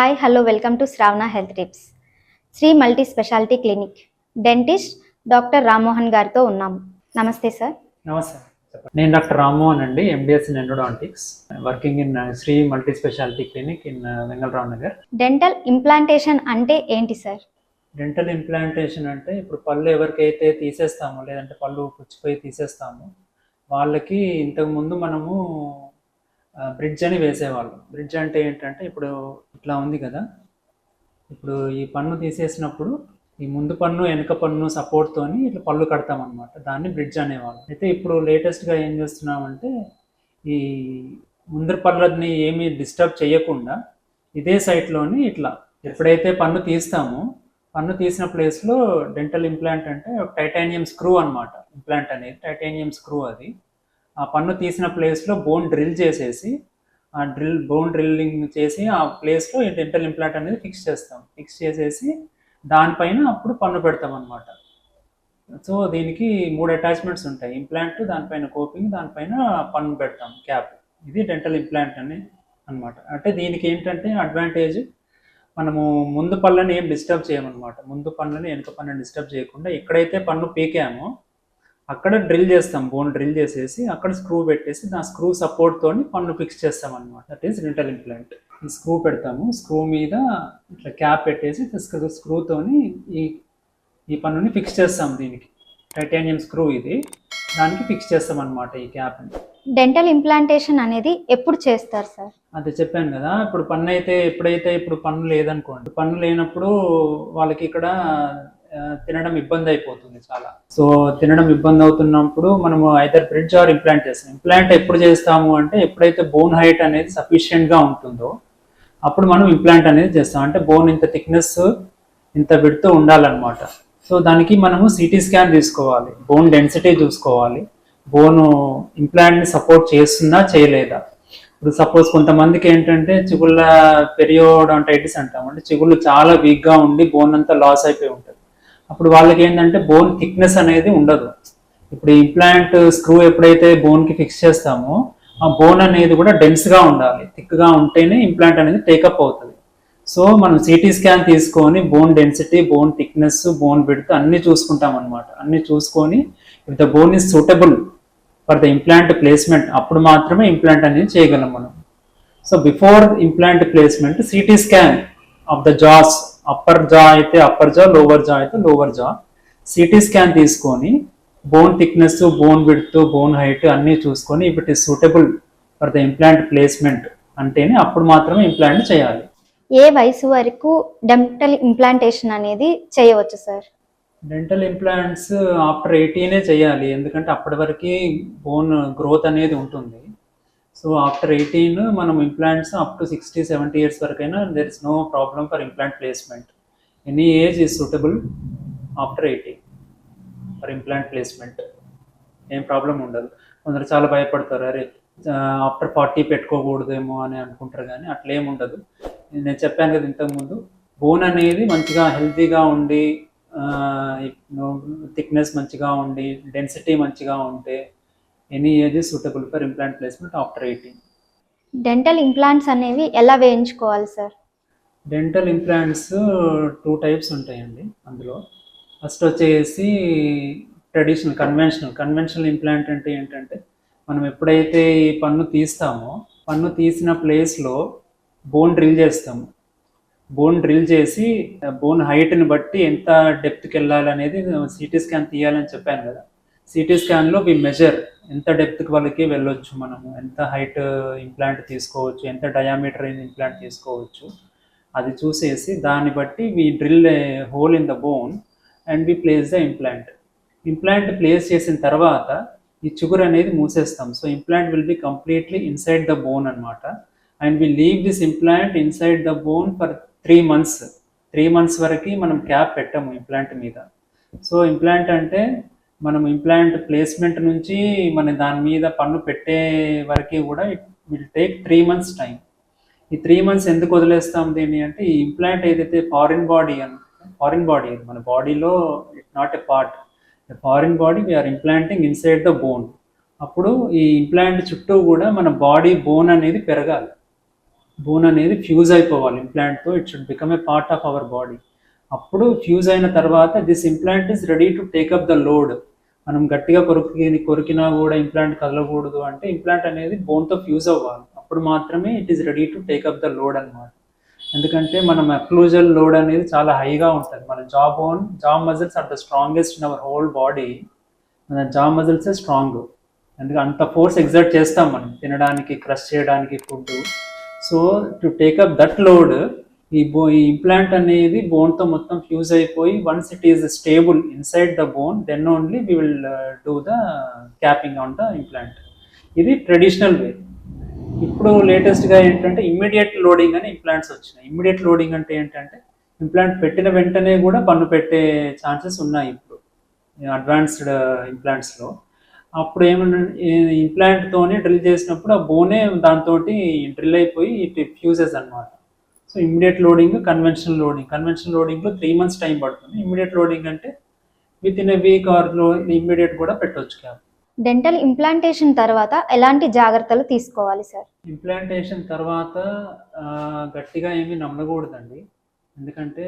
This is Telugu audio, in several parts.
Hi hello welcome to Shravana health tips Shri multi specialty clinic dentist doctor Rammohan గారితో ఉన్నాము. నమస్తే సార్ నమస్తే. నేను డాక్టర్ రామ్మోహన్ అండి MDS in endodontics working in Shri multi specialty clinic in Vengalrao Nagar dental implantation అంటే ఏంటి సార్ డెంటల్ ఇంప్లాంటేషన్ అంటే ఇప్పుడు పళ్ళు ఎవరికైతే తీసేస్తామో లేదంటే పళ్ళు పుచ్చిపోయి తీసేస్తామో వాళ్ళకి ఇంతకు ముందు మనము బ్రిడ్జ్ అని వేసేవాళ్ళు. బ్రిడ్జ్ అంటే ఏంటంటే ఇప్పుడు ఇట్లా ఉంది కదా. ఇప్పుడు ఈ పన్ను తీసేసినప్పుడు ఈ ముందు పన్ను వెనుక పన్ను సపోర్ట్తోని ఇట్లా పళ్ళు కడతాం దాన్ని బ్రిడ్జ్ అనేవాళ్ళు. అయితే ఇప్పుడు లేటెస్ట్గా ఏం చేస్తున్నామంటే ఈ ముందర పళ్ళని ఏమీ డిస్టర్బ్ చేయకుండా ఇదే సైట్లోని ఇట్లా ఎప్పుడైతే పన్ను తీస్తామో పన్ను తీసిన ప్లేస్లో డెంటల్ ఇంప్లాంట్ అంటే టైటానియం స్క్రూ అన్నమాట. ఇంప్లాంట్ అనేది టైటానియం స్క్రూ అది. ఆ పన్ను తీసిన ప్లేస్లో బోన్ డ్రిల్ చేసేసి ఆ డ్రిల్ బోన్ డ్రిల్లింగ్ చేసి ఆ ప్లేస్లో ఈ డెంటల్ ఇంప్లాంట్ అనేది ఫిక్స్ చేస్తాం. ఫిక్స్ చేసేసి దానిపైన అప్పుడు పన్ను పెడతాం అనమాట సో దీనికి మూడు అటాచ్మెంట్స్ ఉంటాయి. ఇంప్లాంట్ దానిపైన కోపింగ్ దానిపైన పన్ను పెడతాం క్యాప్ ఇది డెంటల్ ఇంప్లాంట్ అని అన్నమాట. అంటే దీనికి ఏంటంటే అడ్వాంటేజ్ మనము ముందు పళ్ళని ఏం డిస్టర్బ్ చేయమన్నమాట. ముందు పళ్ళని వెనుక పళ్ళని డిస్టర్బ్ చేయకుండా ఎక్కడైతే పన్ను పీకామో అక్కడ డ్రిల్ చేస్తాం బోన్ డ్రిల్ చేసేసి అక్కడ స్క్రూ పెట్టేసి ఆ స్క్రూ సపోర్ట్ తోని పన్ను ఫిక్స్ చేస్తాం అనమాట that is dental implant screw పెడతాము. స్క్రూ మీద ఇట్లా క్యాప్ పెట్టేసి స్క్రూ స్క్రూతోని ఈ ఈ పన్నుని ఫిక్స్ చేస్తాం దీనికి. టైటానియం స్క్రూ ఇది. దానికి ఫిక్స్ చేస్తాం అనమాట ఈ క్యాప్ని. డెంటల్ ఇంప్లాంటేషన్ అనేది ఎప్పుడు చేస్తారు సార్ అదే చెప్పాను కదా ఇప్పుడు పన్ను అయితే ఎప్పుడైతే ఇప్పుడు పన్ను లేదనుకోండి పన్ను లేనప్పుడు వాళ్ళకి ఇక్కడ తినడం ఇబ్బంది అయిపోతుంది చాలా. సో తినడం ఇబ్బంది అవుతున్నప్పుడు మనము ఐదర్ బ్రిడ్జ్ ఆర్ ఇంప్లాంట్ చేస్తాం. ఇంప్లాంట్ ఎప్పుడు చేస్తాము అంటే ఎప్పుడైతే బోన్ హైట్ అనేది sufficient గా ఉంటుందో అప్పుడు మనం ఇంప్లాంట్ అనేది చేస్తాం. అంటే బోన్ ఇంత థిక్నెస్ ఇంత విడుతూ ఉండాలన్నమాట. సో దానికి మనము సిటీ స్కాన్ తీసుకోవాలి. బోన్ డెన్సిటీ చూసుకోవాలి. బోన్ ఇంప్లాంట్ని సపోర్ట్ చేస్తుందా చేయలేదా? ఇప్పుడు సపోజ్ కొంతమందికి ఏంటంటే చిగుళ్ళ పెరియోడాంటైటిస్ అంటాం. అంటే చిగుళ్ళు చాలా వీక్గా ఉండి బోన్ అంతా లాస్ అయిపోయి ఉంటుంది. అప్పుడు వాళ్ళకి ఏంటంటే బోన్ థిక్నెస్ అనేది ఉండదు. ఇప్పుడు ఇంప్లాంట్ స్క్రూ ఎప్పుడైతే బోన్కి కి ఫిక్స్ చేస్తామో ఆ బోన్ అనేది కూడా డెన్స్గా గా ఉండాలి. థిక్గా గా ఉంటేనే ఇంప్లాంట్ అనేది టేకప్ అవుతుంది. సో మనం సిటీ స్కాన్ తీసుకొని bone density bone thickness bone width అన్ని చూసుకుంటాం అనమాట అన్ని చూసుకొని if the bone is suitable for the implant placement అప్పుడు మాత్రమే ఇంప్లాంట్ అనేది చేయగలం మనం. So before implant placement CT scan of the jaws upper jaw అయితే అప్పర్ జా లోవర్ జా అయితే లోవర్ జా సిటీ స్కాన్ తీసుకొని bone thickness bone width bone height అన్నీ చూసుకొని if it is suitable for the implant placement అంటేనే అప్పుడు మాత్రమే ఇంప్లాంట్ చేయాలి. ఏ వయసు వరకు డెంటల్ ఇంప్లాంటేషన్ అనేది చేయవచ్చు సార్ డెంటల్ ఇంప్లాంట్స్ ఆఫ్టర్ ఎయిటీనే చేయాలి ఎందుకంటే అప్పటి వరకు బోన్ గ్రోత్ అనేది ఉంటుంది. సో ఆఫ్టర్ ఎయిటీన్ మనం implants up to sixty seventy years వరకైనా there is no problem for implant placement any age is suitable after eighteen for implant placement ఏం ప్రాబ్లం ఉండదు. కొందరు చాలా భయపడతారు. అరే ఆఫ్టర్ ఫార్టీ పెట్టుకోకూడదేమో అని అనుకుంటారు కానీ అట్లేం ఉండదు. నేను చెప్పాను కదా ఇంతకుముందు బోన్ అనేది మంచిగా హెల్తీగా ఉండి థిక్నెస్ మంచిగా ఉండి డెన్సిటీ మంచిగా ఉంటే any age suitable for implant placement after eighteen. Dental implants అనేవి ఎలా వేయించుకోవాలి sir? Dental implants two types ఉంటాయండి అందులో. ఫస్ట్ వచ్చేసి ట్రెడిషనల్ కన్వెన్షనల్. కన్వెన్షనల్ ఇంప్లాంట్ అంటే ఏంటంటే మనం ఎప్పుడైతే ఈ పన్ను తీస్తామో పన్ను తీసిన ప్లేస్లో బోన్ డ్రిల్ చేస్తాము. బోన్ డ్రిల్ చేసి బోన్ హైట్ని బట్టి ఎంత డెప్త్కి వెళ్ళాలి అనేది సిటీ స్కాన్ తీయాలని చెప్పాను కదా. సిటీ స్కాన్లో వి మెజర్ ఎంత డెప్త్కి వాళ్ళకి వెళ్ళొచ్చు మనము ఎంత హైట్ ఇంప్లాంట్ uh, తీసుకోవచ్చు ఎంత డయామీటర్ ఇంప్లాంట్ తీసుకోవచ్చు. అది చూసేసి దాన్ని బట్టి we drill hole in the bone and we place the implant implant place చేసిన తర్వాత ఈ చిగురు అనేది మూసేస్తాం. So implant will be completely inside the bone అనమాట and we leave this implant inside the bone for three months three months వరకు మనం క్యాప్ పెట్టాము ఇంప్లాంట్ మీద. సో ఇంప్లాంట్ అంటే మనం ఇంప్లాంట్ ప్లేస్మెంట్ నుంచి మన దాని మీద పన్ను పెట్టే వరకు కూడా it will take three months time ఈ త్రీ మంత్స్ ఎందుకు వదిలేస్తాం దీన్ని అంటే ఈ ఇంప్లాంట్ ఏదైతే ఫారిన్ బాడీ అని ఫారిన్ బాడీ మన బాడీలో it not a part foreign body we are implanting inside the bone అప్పుడు ఈ ఇంప్లాంట్ చుట్టూ కూడా మన బాడీ బోన్ అనేది పెరగాలి. బోన్ అనేది ఫ్యూజ్ అయిపోవాలి. ఇంప్లాంట్తో it should become a part of our body అప్పుడు ఫ్యూజ్ అయిన తర్వాత this implant is ready to take up the load మనం గట్టిగా కొరికి కొరికినా కూడా ఇంప్లాంట్ కదలకూడదు అంటే ఇంప్లాంట్ అనేది బోన్తో ఫ్యూజ్ అవ్వాలి. అప్పుడు మాత్రమే it is ready to take up the load అనమాట ఎందుకంటే మనం అక్లూజల్ లోడ్ అనేది చాలా హైగా ఉంటుంది. మన jaw bone jaw muscles are the strongest in our whole body మన జా మజిల్స్ స్ట్రాంగ్ ఎందుకంటే అంత ఫోర్స్ ఎగ్జర్ట్ చేస్తాం మనం. తినడానికి క్రష్ చేయడానికి food so to take up that load ఈ బో ఈ ఇంప్లాంట్ అనేది బోన్తో మొత్తం ఫ్యూజ్ అయిపోయి once it is stable inside the bone then only we will do the capping on the implant ఇది ట్రెడిషనల్ వే ఇప్పుడు లేటెస్ట్గా ఏంటంటే ఇమ్మీడియట్ లోడింగ్ అని ఇంప్లాంట్స్ వచ్చినాయి. ఇమ్మీడియట్ లోడింగ్ అంటే ఏంటంటే ఇంప్లాంట్ పెట్టిన వెంటనే కూడా పన్ను పెట్టే ఛాన్సెస్ ఉన్నాయి ఇప్పుడు అడ్వాన్స్డ్ ఇంప్లాంట్స్లో uh, అప్పుడు ఏమన్నా ఇంప్లాంట్తోనే డ్రిల్ చేసినప్పుడు ఆ బోనే దాంతో డ్రిల్ అయిపోయి ఇట్ ఫ్యూజెస్ అనమాట so immediate loading conventional loading conventional లోడింగ్లో three months time పడుతుంది. ఇమ్మీడియట్ లోడింగ్ అంటే within a week or immediate కూడా పెట్టొచ్చు క్యాప్ డెంటల్ ఇంప్లాంటేషన్ తర్వాత ఎలాంటి జాగ్రత్తలు తీసుకోవాలి సార్ ఇంప్లాంటేషన్ తర్వాత గట్టిగా ఏమీ నమ్మకూడదండి. ఎందుకంటే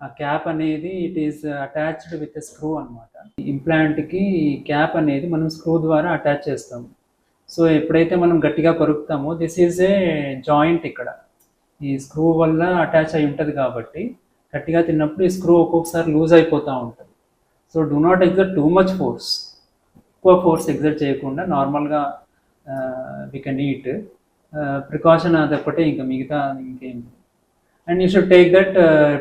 ఆ క్యాప్ అనేది it is attached with a screw అనమాట ఇంప్లాంట్కి క్యాప్ అనేది మనం స్క్రూ ద్వారా అటాచ్ చేస్తాము. సో ఎప్పుడైతే మనం గట్టిగా కొరుకుతామో దిస్ ఈజ్ ఏ జాయింట్ ఇక్కడ. ఈ స్క్రూ వల్ల అటాచ్ అయి ఉంటుంది కాబట్టి గట్టిగా తిన్నప్పుడు ఈ స్క్రూ ఒక్కొక్కసారి లూజ్ అయిపోతూ ఉంటుంది. So do not exert too much force ఎక్కువ ఫోర్స్ ఎగ్జర్ట్ చేయకుండా నార్మల్గా వీ కెన్ ఈట్ ప్రికాషన్ అదొక్కటే ఇంకా మిగతా ఇంకేం. And you should take that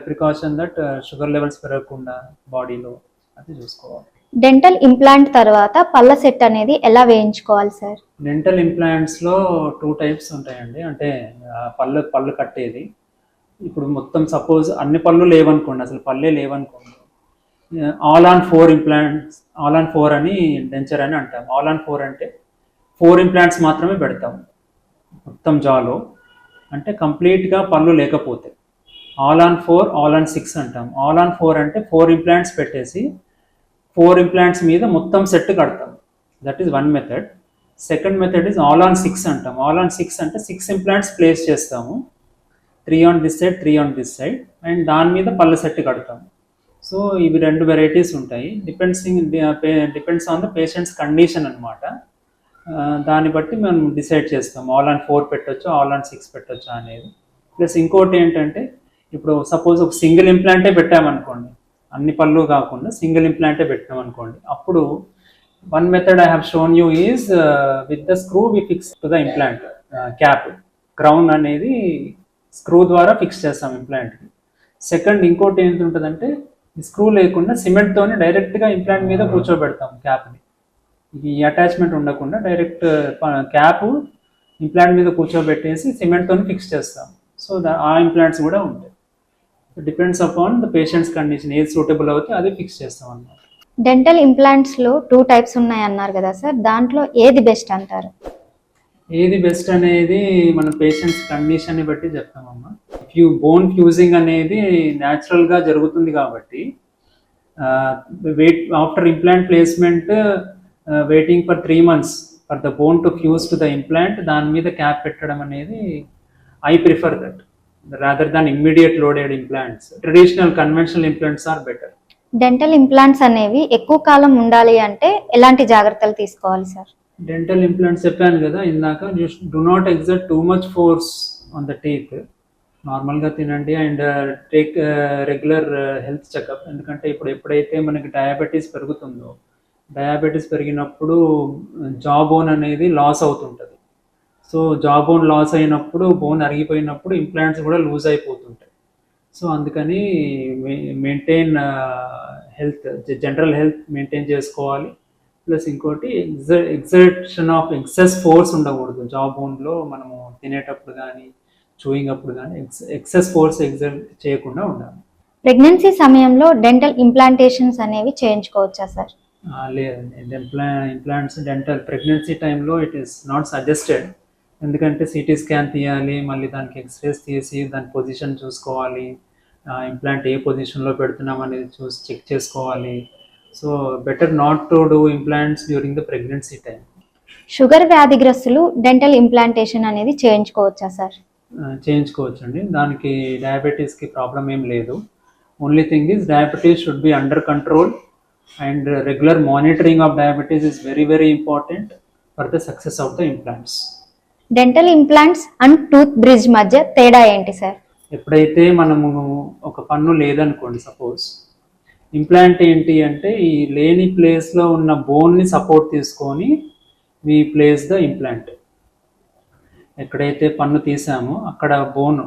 precaution that sugar levels పెరగకుండా బాడీలో అది చూసుకోవాలి. డెంటల్ ఇంప్లాంట్ తర్వాత పళ్ళ సెట్ అనేది ఎలా వేయించుకోవాలి సార్ డెంటల్ ఇంప్లాంట్స్లో టూ టైప్స్ ఉంటాయండి. అంటే పళ్ళు పళ్ళు కట్టేది. ఇప్పుడు మొత్తం సపోజ్ అన్ని పళ్ళు లేవనుకోండి అసలు పళ్ళే లేవనుకోండి. All on four implants all on four అని డెంచర్ అని అంటాం. ఆల్ ఆన్ ఫోర్ అంటే ఫోర్ ఇంప్లాంట్స్ మాత్రమే పెడతాం. మొత్తం జాలో. అంటే కంప్లీట్గా పళ్ళు లేకపోతే. All on four all on six అంటాం. ఆల్ ఆన్ ఫోర్ అంటే ఫోర్ ఇంప్లాంట్స్ పెట్టేసి ఫోర్ ఇంప్లాంట్స్ మీద మొత్తం సెట్ కడతాం. That is one method second method is all on six అంటాం. ఆల్ ఆన్ సిక్స్ అంటే సిక్స్ ఇంప్లాంట్స్ ప్లేస్ చేస్తాము. Three on this side three on this side and దాని మీద పళ్ళ సెట్ కడతాము సో ఇవి రెండు వెరైటీస్ ఉంటాయి. Depends depends on the patients condition అనమాట దాన్ని బట్టి మనం డిసైడ్ చేస్తాం. ఆల్ ఆన్ ఫోర్ పెట్టొచ్చు? ఆల్ ఆన్ సిక్స్ పెట్టొచ్చు అనేది. ప్లస్ ఇంకోటి ఏంటంటే ఇప్పుడు సపోజ్ ఒక సింగిల్ ఇంప్లాంటే పెట్టామనుకోండి. అన్ని పళ్ళు కాకుండా సింగిల్ ఇంప్లాంటే పెట్టామనుకోండి అప్పుడు one method I have shown you is with the screw we fix to the implant cap crown అనేది స్క్రూ ద్వారా ఫిక్స్ చేస్తాం ఇంప్లాంట్కి సెకండ్ ఇంకోటి ఏంటి ఉంటుందంటే స్క్రూ లేకుండా సిమెంట్తోనే డైరెక్ట్గా ఇంప్లాంట్ మీద కూర్చోబెడతాం క్యాప్ని ఈ అటాచ్మెంట్ ఉండకుండా డైరెక్ట్ క్యాప్ ఇంప్లాంట్ మీద కూర్చోబెట్టేసి సిమెంట్తో ఫిక్స్ చేస్తాం. సో ఆ ఇంప్లాంట్స్ కూడా ఉంటాయి. Depends upon the patients condition ఏది సూటబుల్ అవుతే అది ఫిక్స్ చేస్తాం అన్నమాట. డెంటల్ ఇంప్లాంట్స్లో టూ టైప్స్ ఉన్నాయి అన్నారు కదా సార్ దాంట్లో ఏది బెస్ట్ అంటారు? ఏది బెస్ట్ అనేది మన పేషెంట్స్ కండిషన్ని బట్టి చెప్తామమ్మా. ఫ్యూ బోన్ ఫ్యూజింగ్ అనేది న్యాచురల్గా జరుగుతుంది కాబట్టి wait after implant placement waiting for three months for the bone to fuse to the implant దాని మీద క్యాప్ పెట్టడం అనేది I prefer that rather than immediate loaded implants traditional conventional implants are better dental implants అనేవి ఎక్కువ కాలం ఉండాలి అంటే ఎలాంటి జాగ్రత్తలు తీసుకోవాలి సార్ డెంటల్ ఇంప్లాంట్స్ చెప్పాను కదా ఇందాక. Do not exert too much force on the teeth నార్మల్గా తినండి and take regular health checkup ఎందుకంటే ఇప్పుడు ఎప్పుడైతే మనకి డయాబెటీస్ పెరుగుతుందో డయాబెటీస్ పెరిగినప్పుడు జా బోన్ అనేది లాస్ అవుతుంటుంది. సో జా బోన్ లాస్ అయినప్పుడు బోన్ అరిగిపోయినప్పుడు ఇంప్లాంట్స్ కూడా లూజ్ అయిపోతుంటాయి. సో అందుకని maintain health general health maintain చేసుకోవాలి. ప్లస్ ఇంకోటి ఎగ్జ ఎగ్జర్షన్ ఆఫ్ ఎక్సెస్ ఫోర్స్ ఉండకూడదు. జా బోన్లో మనము తినేటప్పుడు కానీ చూయింగ్ అప్పుడు కానీ ఎక్స్ ఎక్సెస్ ఫోర్స్ ఎగ్జర్ట్ చేయకుండా ఉండాలి. ప్రెగ్నెన్సీ సమయంలో డెంటల్ ఇంప్లాంటేషన్స్ అనేవి చేయించుకోవచ్చా సార్? లేదండి. ఇంప్లా ఇంప్లాంట్స్ డెంటల్ ప్రెగ్నెన్సీ టైంలో ఇట్ ఈస్ నాట్ సజెస్టెడ్. ఎందుకంటే సిటీ స్కాన్ తీయాలి మళ్ళీ దానికి ఎక్స్రేస్ తీసి దాని పొజిషన్ చూసుకోవాలి. ఇంప్లాంట్ ఏ పొజిషన్లో పెడుతున్నాం అనేది చూసి చెక్ చేసుకోవాలి. So better not to do implants during the pregnancy time sugar వ్యాధిగ్రస్తులు డెంటల్ ఇంప్లాంటేషన్ అనేది చేయించుకోవచ్చా సార్? చేయించుకోవచ్చు అండి దానికి డయాబెటీస్కి ప్రాబ్లం ఏం లేదు. Only thing is diabetes should be under control and regular monitoring of diabetes is very very important for the success of the implants dental implants and tooth bridge మధ్య తేడా ఏంటి సార్ ఎప్పుడైతే మనము ఒక పన్ను లేదనుకోండి సపోజ్ ఇంప్లాంట్ ఏంటి అంటే ఈ లేని ప్లేస్లో ఉన్న బోన్ని సపోర్ట్ తీసుకొని వి ప్లేస్ ద ఇంప్లాంట్ ఎక్కడైతే పన్ను తీసామో అక్కడ బోన్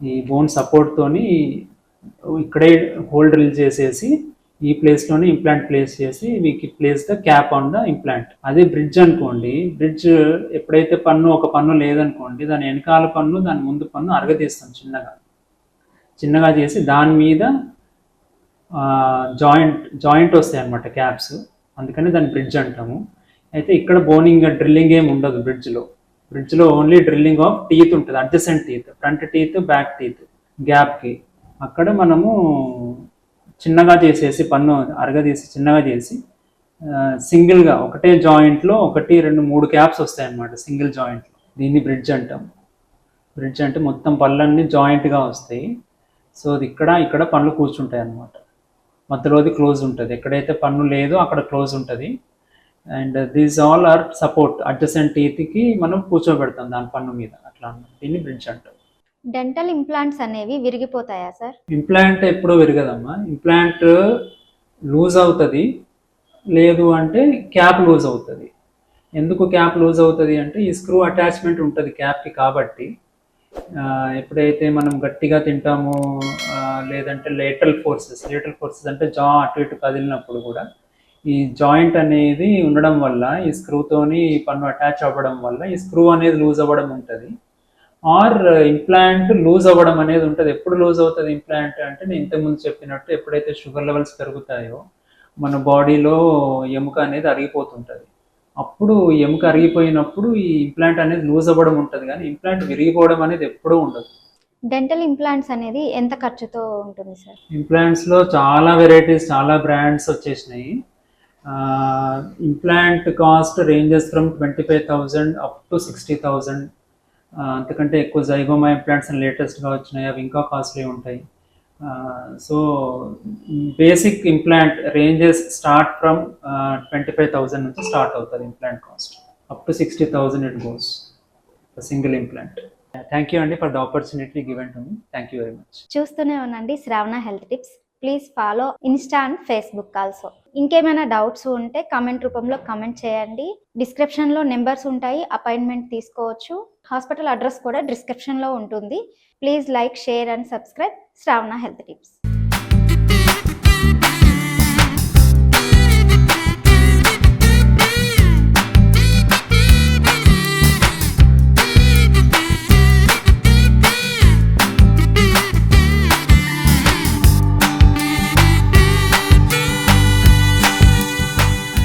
ఈ బోన్ సపోర్ట్తోని ఇక్కడే హోల్ డ్రిల్ చేసేసి ఈ ప్లేస్లోనే ఇంప్లాంట్ ప్లేస్ చేసి మీకు place the cap on the implant అదే బ్రిడ్జ్ అనుకోండి. బ్రిడ్జ్ ఎప్పుడైతే పన్ను ఒక పన్ను లేదనుకోండి దాని వెనకాల పన్ను దాని ముందు పన్ను అరగదీస్తాం చిన్నగా. చిన్నగా చేసి దాని మీద జాయింట్ జాయింట్ వస్తాయి అన్నమాట క్యాప్స్ అందుకని దాన్ని బ్రిడ్జ్ అంటాము. అయితే ఇక్కడ బోనింగ్ డ్రిల్లింగ్ ఏమి ఉండదు బ్రిడ్జ్లో బ్రిడ్జ్లో ఓన్లీ డ్రిల్లింగ్ ఆఫ్ టీత్ ఉంటుంది. Adjacent teeth front teeth back teeth గ్యాప్కి అక్కడ మనము చిన్నగా చేసేసి పన్ను అరగదీసి చిన్నగా చేసి సింగిల్గా ఒకటే జాయింట్లో ఒకటి రెండు మూడు క్యాప్స్ వస్తాయి అన్నమాట సింగిల్ జాయింట్లో. దీన్ని బ్రిడ్జ్ అంటాం. బ్రిడ్జ్ అంటే మొత్తం పళ్ళన్నీ జాయింట్గా వస్తాయి. సో అది ఇక్కడ ఇక్కడ పళ్ళు కూర్చుంటాయి అన్నమాట మధ్యలోది క్లోజ్ ఉంటుంది. ఎక్కడైతే పన్ను లేదో అక్కడ క్లోజ్ ఉంటుంది. And these all are support. Adjacent టీత్కి మనం కూర్చోబెడతాం దాని పన్ను మీద. అట్లా అన్నమాట. దీన్ని బ్రిడ్జ్ అంటాం. డెంటల్ ఇంప్లాంట్స్ అనేవి విరిగిపోతాయా సార్ ఇంప్లాంట్ ఎప్పుడూ విరగదమ్మా. ఇంప్లాంట్ లూజ్ అవుతుంది. లేదు అంటే క్యాప్ లూజ్ అవుతుంది. ఎందుకు క్యాప్ లూజ్ అవుతుంది అంటే ఈ స్క్రూ అటాచ్మెంట్ ఉంటుంది క్యాప్కి కాబట్టి. ఎప్పుడైతే మనం గట్టిగా తింటామో లేదంటే లేటల్ ఫోర్సెస్ లేటల్ ఫోర్సెస్ అంటే జా అటు ఇటు కదిలినప్పుడు కూడా ఈ జాయింట్ అనేది ఉండడం వల్ల ఈ స్క్రూతోని పన్ను అటాచ్ అవ్వడం వల్ల ఈ స్క్రూ అనేది లూజ్ అవ్వడం ఉంటుంది. ఆర్ ఇంప్లాంట్ లూజ్ అవ్వడం అనేది ఉంటుంది. ఎప్పుడు లూజ్ అవుతుంది ఇంప్లాంట్ అంటే నేను ఇంతకుముందు చెప్పినట్టు ఎప్పుడైతే షుగర్ లెవెల్స్ పెరుగుతాయో మన బాడీలో ఎముక అనేది అరిగిపోతుంటుంది. అప్పుడు ఎముక అరిగిపోయినప్పుడు ఈ ఇంప్లాంట్ అనేది లూజ్ అవ్వడం ఉంటుంది కానీ ఇంప్లాంట్ విరిగిపోవడం అనేది ఎప్పుడూ ఉండదు. డెంటల్ ఇంప్లాంట్స్ అనేది ఎంత ఖర్చుతో ఉంటుంది సార్ ఇంప్లాంట్స్లో చాలా వెరైటీస్ చాలా బ్రాండ్స్ వచ్చేసినాయి. Implant cost ranges from twenty five thousand up to sixty thousand అంతకంటే ఎక్కువ జైగోమా ఇంప్లాంట్స్ లేటెస్ట్గా వచ్చినాయి అవి ఇంకా కాస్ట్లీ ఉంటాయి. So basic implant ranges start from twenty five thousand నుంచి స్టార్ట్ అవుతుంది implant cost. Up to sixty thousand it goes. Single implant thank you అండి for the opportunity given to me thank you very much చూస్తూనే ఉండండి Shravana health tips. Please follow Insta and Facebook also. ఇంకేమైనా డౌట్స్ ఉంటే కమెంట్ రూపంలో కమెంట్ చేయండి. డిస్క్రిప్షన్లో నెంబర్స్ ఉంటాయి అపాయింట్మెంట్ తీసుకోవచ్చు. హాస్పిటల్ అడ్రస్ కూడా డిస్క్రిప్షన్లో ఉంటుంది. Please like share and subscribe. Shravana health tips.